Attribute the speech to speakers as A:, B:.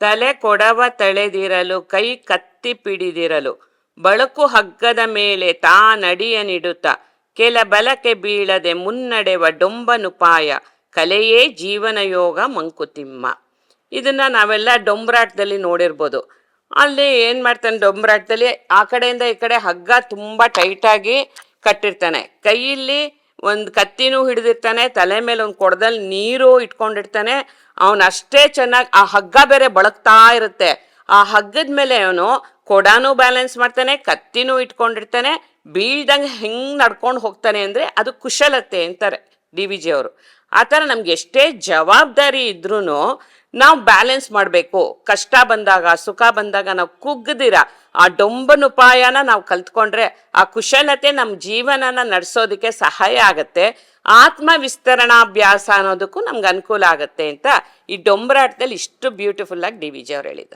A: ತಲೆ ಕೊಡವ ತಳೆದಿರಲು, ಕೈ ಕತ್ತಿ ಪಿಡಿದಿರಲು. ಬಳಕು ಹಗ್ಗದ ಮೇಲೆ ತಾ ನಡಿಯನಿಡುತ್ತ. ಕೆಲ ಬಲಕೆ ಬೀಳದೆ ಮುನ್ನಡೆವ ಡೊಂಬನುಪಾಯ ಕಲೆಯೇ ಜೀವನ ಯೋಗ ಮಂಕುತಿಮ್ಮ. ಇದನ್ನ ನಾವೆಲ್ಲ ಡೊಂಬ್ರಾಟದಲ್ಲಿ ನೋಡಿರ್ಬೋದು. ಅಲ್ಲಿ ಏನು ಮಾಡ್ತಾನೆ ಡೊಂಬ್ರಾಟದಲ್ಲಿ? ಆ ಕಡೆಯಿಂದ ಈ ಕಡೆ ಹಗ್ಗ ತುಂಬ ಟೈಟಾಗಿ ಕಟ್ಟಿರ್ತಾನೆ. ಕೈಯಲ್ಲಿ ಒಂದು ಕತ್ತಿನೂ ಹಿಡಿದಿರ್ತಾನೆ, ತಲೆ ಮೇಲೆ ಒಂದು ಕೊಡದಲ್ಲಿ ನೀರು ಇಟ್ಕೊಂಡಿರ್ತಾನೆ. ಅವನು ಅಷ್ಟೇ ಚೆನ್ನಾಗಿ ಆ ಹಗ್ಗ ಬೇರೆ ಬಳಕ್ತಾ ಇರುತ್ತೆ. ಆ ಹಗ್ಗದ ಮೇಲೆ ಅವನು ಕೊಡಾನು ಬ್ಯಾಲೆನ್ಸ್ ಮಾಡ್ತಾನೆ, ಕತ್ತಿನೂ ಇಟ್ಕೊಂಡಿರ್ತಾನೆ. ಬೀಳ್ದಂಗೆ ಹೆಂಗ್ ನಡ್ಕೊಂಡು ಹೋಗ್ತಾನೆ ಅಂದ್ರೆ ಅದು ಕುಶಲತೆ ಅಂತಾರೆ. ಡಿ ವಿ ಜಿ ಅವರು. ಆ ಥರ ನಮ್ಗೆ ಎಷ್ಟೇ ಜವಾಬ್ದಾರಿ ಇದ್ರೂ ನಾವು ಬ್ಯಾಲೆನ್ಸ್ ಮಾಡಬೇಕು. ಕಷ್ಟ ಬಂದಾಗ, ಸುಖ ಬಂದಾಗ ನಾವು ಕುಗ್ಗದಿರ ಆ ಡೊಂಬನುಪಾಯನ ನಾವು ಕಲ್ತ್ಕೊಂಡ್ರೆ ಆ ಕುಶಲತೆ ನಮ್ಮ ಜೀವನನ ನಡೆಸೋದಕ್ಕೆ ಸಹಾಯ ಆಗುತ್ತೆ. ಆತ್ಮ ವಿಸ್ತರಣಾಭ್ಯಾಸ ಅನ್ನೋದಕ್ಕೂ ನಮ್ಗೆ ಅನುಕೂಲ ಆಗುತ್ತೆ ಅಂತ ಈ ಡೊಂಬರಾಟದಲ್ಲಿ ಇಷ್ಟು ಬ್ಯೂಟಿಫುಲ್ ಆಗಿ ಡಿ ವಿ ಜಿ ಅವ್ರು ಹೇಳಿದ್ದಾರೆ.